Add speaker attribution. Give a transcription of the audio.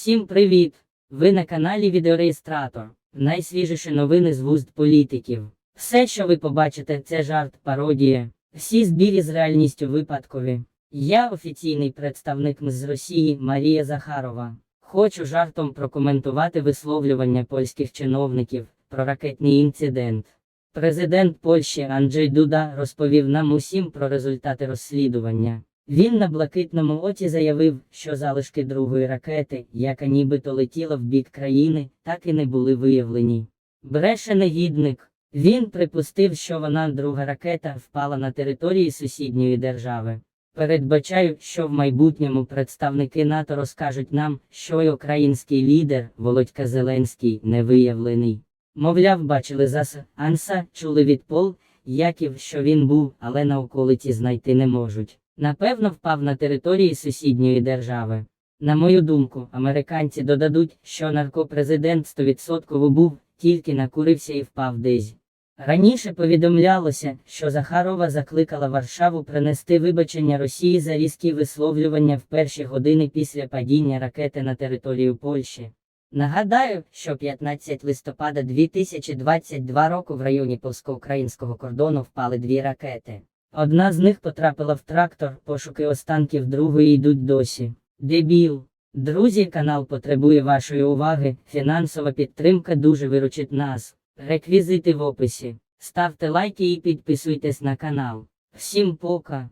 Speaker 1: Всім привіт! Ви на каналі Відеореєстратор. Найсвіжіші новини з вуст політиків. Все, що ви побачите, це жарт, пародія. Всі збірі з реальністю випадкові. Я офіційний представник МЗ Росії Марія Захарова. Хочу жартом прокоментувати висловлювання польських чиновників про ракетний інцидент. Президент Польщі Анджей Дуда розповів нам усім про результати розслідування. Він на блакитному оті заявив, що залишки другої ракети, яка нібито летіла в бік країни, так і не були виявлені. Бреше негідник. Він припустив, що вона друга ракета впала на території сусідньої держави. Передбачаю, що в майбутньому представники НАТО розкажуть нам, що й український лідер Володька Зеленський не виявлений. Мовляв, бачили зас Анса, чули від Пол, Яків, що він був, але на околиці знайти не можуть. Напевно, впав на території сусідньої держави. На мою думку, американці додадуть, що наркопрезидент 100% був, тільки накурився і впав десь. Раніше повідомлялося, що Захарова закликала Варшаву принести вибачення Росії за різкі висловлювання в перші години після падіння ракети на територію Польщі. Нагадаю, що 15 листопада 2022 року в районі польсько-українського кордону впали дві ракети. Одна з них потрапила в трактор, пошуки останків другої йдуть досі. Дебіл. Друзі, канал потребує вашої уваги. Фінансова підтримка дуже виручить нас. Реквізити в описі. Ставте лайки і підписуйтесь на канал. Всім пока!